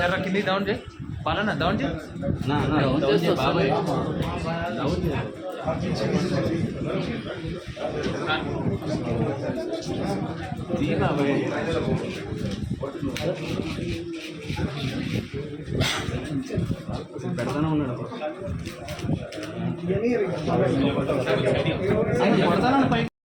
జర కింది డౌన్ చేయి పాలన డౌన్ చేయి నా నా డౌన్ చేస్తా బాబాయ్ తీ బాబాయ్ పెడతానే ఉన్నాడు పెడతాను పై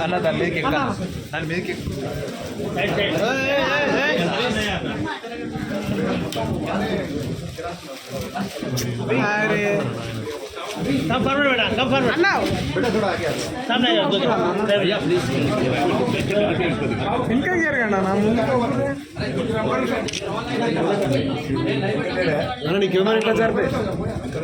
అన్న దాని మీదకి ఎక్క దాని మీదకి ఎక్కు. कम फॉरवर्ड बेटा कम फॉरवर्ड सामने आ जाओ दो అయ్యా ప్లీజ్ ఇంకా జరగండి అన్న ముందుకు అన్న నీకు ఏమైనా ఇట్లా జరిపే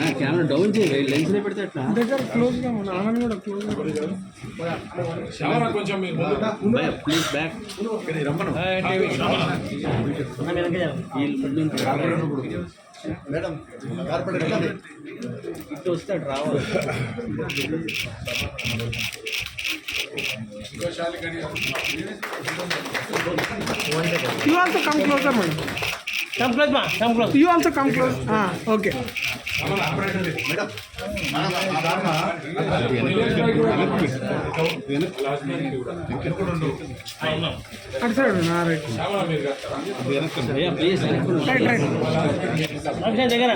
అన్న కెమెరా డౌన్ చేయి లెన్స్లో పెడితే అట్లా దగ్గర క్లోజ్గా మన ఆనంద్ కూడా క్లోజ్గా కెమెరా కొంచెం ప్లీజ్ బ్యాక్ రమ్మను మేడం కార్పొరేటర్ ఇటు వస్తాడు రావాలి You also come closer, man. Come close, ma. Come close. You also come close. Ah. అటు సైడ్ రైట్ భయ్యా ప్లీజ్ రైట్ రైట్ अभिषेक देखना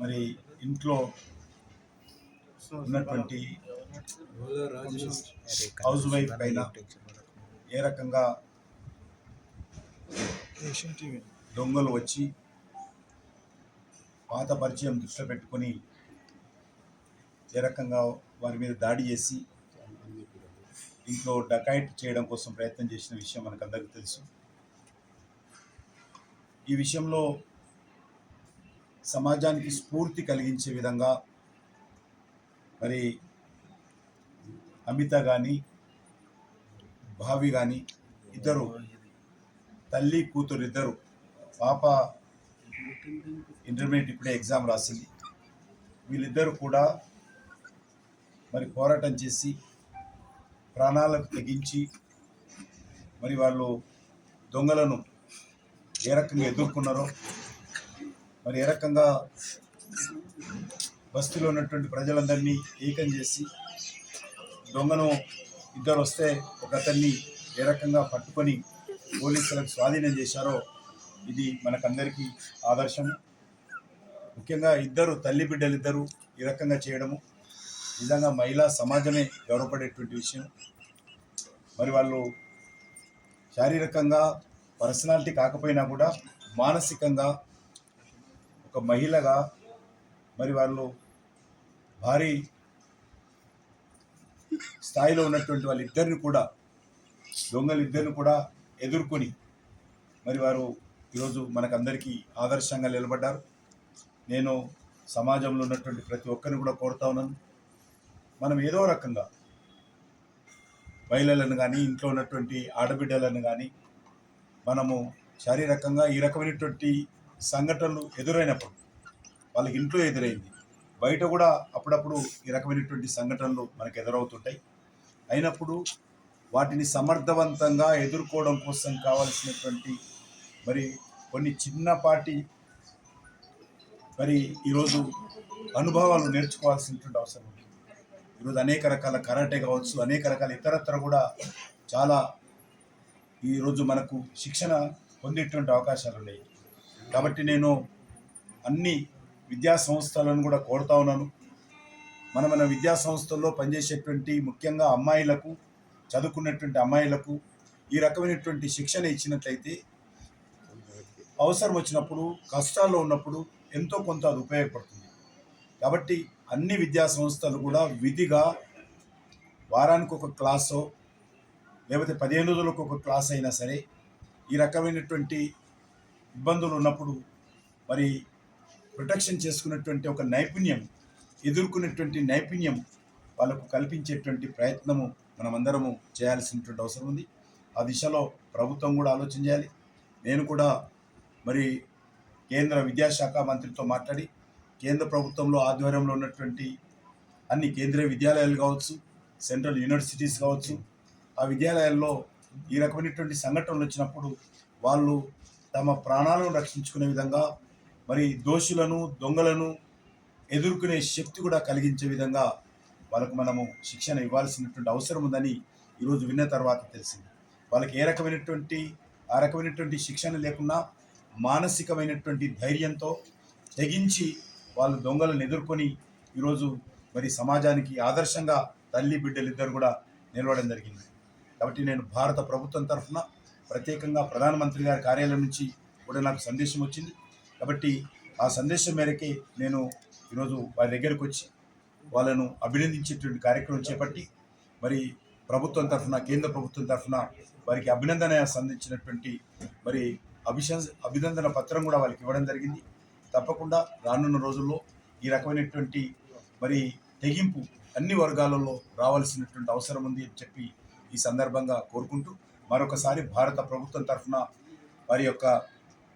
మరి ఇంట్లో ఉన్నటువంటి హౌస్ వైఫ్ పైన ఏ రకంగా దొంగలు వచ్చి పాత పరిచయం దృష్టిలో పెట్టుకొని ఏ రకంగా వారి మీద దాడి చేసి ఇంట్లో డకాయిట్ చేయడం కోసం ప్రయత్నం చేసిన విషయం మనకందరికీ తెలుసు. ఈ విషయంలో సమాజానికి స్ఫూర్తి కలిగించే విధంగా మరి అమిత కానీ భావి కానీ ఇద్దరు తల్లి కూతురు ఇద్దరు పాప ఇంటర్మీడియట్ ఇప్పుడే ఎగ్జామ్ రాసింది. వీళ్ళిద్దరూ కూడా మరి పోరాటం చేసి ప్రాణాలకు తెగించి మరి వాళ్ళు దొంగలను ఏ రకంగా ఎదుర్కొన్నారో మరి ఏ రకంగా బస్తీలో ఉన్నటువంటి ప్రజలందరినీ ఏకం చేసి దొంగను ఇద్దరు వస్తే ఒక అతన్ని ఏ రకంగా పట్టుకొని పోలీసులకు స్వాధీనం చేశారో ఇది మనకందరికీ ఆదర్శం. ముఖ్యంగా ఇద్దరు తల్లి బిడ్డలు ఇద్దరు ఈ రకంగా చేయడము నిజంగా మహిళా సమాజమే గౌరవపడేటువంటి విషయం. మరి వాళ్ళు శారీరకంగా పర్సనాలిటీ కాకపోయినా కూడా మానసికంగా ఒక మహిళగా మరి వాళ్ళు భారీ స్థాయిలో ఉన్నటువంటి వాళ్ళిద్దరిని కూడా దొంగలిద్దరిని కూడా ఎదుర్కొని మరి వారు ఈరోజు మనకందరికీ ఆదర్శంగా నిలబడ్డారు. నేను సమాజంలో ఉన్నటువంటి ప్రతి ఒక్కరిని కూడా కోరుతా ఉన్నాను. మనం ఏదో రకంగా మహిళలను కానీ ఇంట్లో ఉన్నటువంటి ఆడబిడ్డలను కానీ మనము శారీరకంగా ఈ రకమైనటువంటి సంఘటనలు ఎదురైనప్పుడు వాళ్ళకి ఇంట్లో ఎదురైంది. బయట కూడా అప్పుడప్పుడు ఈ రకమైనటువంటి సంఘటనలు మనకు ఎదురవుతుంటాయి. అయినప్పుడు వాటిని సమర్థవంతంగా ఎదుర్కోవడం కోసం కావాల్సినటువంటి మరి కొన్ని చిన్నపాటి మరి ఈరోజు అనుభవాలు నేర్చుకోవాల్సినటువంటి అవసరం ఉంది. ఈరోజు అనేక రకాల కరాటే కావచ్చు అనేక రకాల ఇతరత్ర కూడా చాలా ఈరోజు మనకు శిక్షణ పొందేటువంటి అవకాశాలు ఉన్నాయి. కాబట్టి నేను అన్ని విద్యా సంస్థలను కూడా కోరుతా ఉన్నాను. మన మన విద్యా సంస్థల్లో పనిచేసేటువంటి ముఖ్యంగా అమ్మాయిలకు చదువుకున్నటువంటి అమ్మాయిలకు ఈ రకమైనటువంటి శిక్షణ ఇచ్చినట్లయితే అవసరం వచ్చినప్పుడు కష్టాల్లో ఉన్నప్పుడు ఎంతో కొంత అది ఉపయోగపడుతుంది. కాబట్టి అన్ని విద్యా సంస్థలు కూడా విధిగా వారానికి ఒక క్లాసో లేకపోతే పదిహేను రోజులకు ఒక క్లాస్ అయినా సరే ఈ రకమైనటువంటి ఇబ్బందులు ఉన్నప్పుడు మరి ప్రొటెక్షన్ చేసుకున్నటువంటి ఒక నైపుణ్యం ఎదుర్కొనేటువంటి నైపుణ్యం వాళ్ళకు కల్పించేటువంటి ప్రయత్నము మనమందరము చేయాల్సినటువంటి అవసరం ఉంది. ఆ దిశలో ప్రభుత్వం కూడా ఆలోచన చేయాలి. నేను కూడా మరి కేంద్ర విద్యాశాఖ మంత్రితో మాట్లాడి కేంద్ర ప్రభుత్వంలో ఆధ్వర్యంలో ఉన్నటువంటి అన్ని కేంద్రీయ విద్యాలయాలు కావచ్చు సెంట్రల్ యూనివర్సిటీస్ కావచ్చు ఆ విద్యాలయాల్లో ఈ రకమైనటువంటి సంఘటనలు వచ్చినప్పుడు వాళ్ళు తమ ప్రాణాలను రక్షించుకునే విధంగా మరి దోషులను దొంగలను ఎదుర్కొనే శక్తి కూడా కలిగించే విధంగా వాళ్ళకు మనము శిక్షణ ఇవ్వాల్సినటువంటి అవసరం ఉందని ఈరోజు విన్న తర్వాత తెలిసింది. వాళ్ళకి ఏ రకమైనటువంటి ఆ రకమైనటువంటి శిక్షణ లేకున్నా మానసికమైనటువంటి ధైర్యంతో తెగించి వాళ్ళు దొంగలను ఎదుర్కొని ఈరోజు మరి సమాజానికి ఆదర్శంగా తల్లి బిడ్డలిద్దరు కూడా నిలవడం జరిగింది. కాబట్టి నేను భారత ప్రభుత్వం తరఫున ప్రత్యేకంగా ప్రధానమంత్రి గారి కార్యాలయం నుంచి కూడా నాకు సందేశం వచ్చింది. కాబట్టి ఆ సందేశం మేరకే నేను ఈరోజు వారి దగ్గరకు వచ్చి వాళ్ళను అభినందించేటువంటి కార్యక్రమం చేపట్టి మరి ప్రభుత్వం తరఫున కేంద్ర ప్రభుత్వం తరఫున వారికి అభినందన సంధించినటువంటి మరి అభిశ అభినందన పత్రం కూడా వాళ్ళకి ఇవ్వడం జరిగింది. తప్పకుండా రానున్న రోజుల్లో ఈ రకమైనటువంటి మరి తెగింపు అన్ని వర్గాలలో రావాల్సినటువంటి అవసరం ఉంది అని చెప్పి ఈ సందర్భంగా కోరుకుంటూ మరొకసారి భారత ప్రభుత్వం తరఫున వారి యొక్క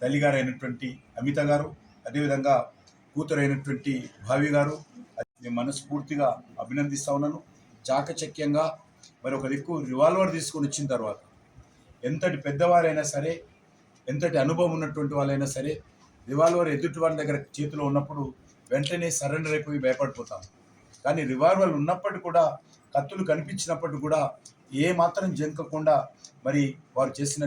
తల్లిగారు అయినటువంటి అమిత గారు అదేవిధంగా కూతురు అయినటువంటి భావి గారు నేను మనస్ఫూర్తిగా అభినందిస్తా ఉన్నాను. చాకచక్యంగా మరి ఒక దిక్కు రివాల్వర్ తీసుకొని వచ్చిన తర్వాత ఎంతటి పెద్దవారైనా సరే ఎంతటి అనుభవం ఉన్నటువంటి వాళ్ళైనా సరే రివాల్వర్ ఎదుటి వారి దగ్గర చేతిలో ఉన్నప్పుడు వెంటనే సరెండర్ అయిపోయి భయపడిపోతాం. కానీ రివాల్వర్ ఉన్నప్పటికీ కూడా కత్తులు కనిపించినప్పటికీ కూడా ఏ మాత్రం జంకకుండా మరి వారు చేసిన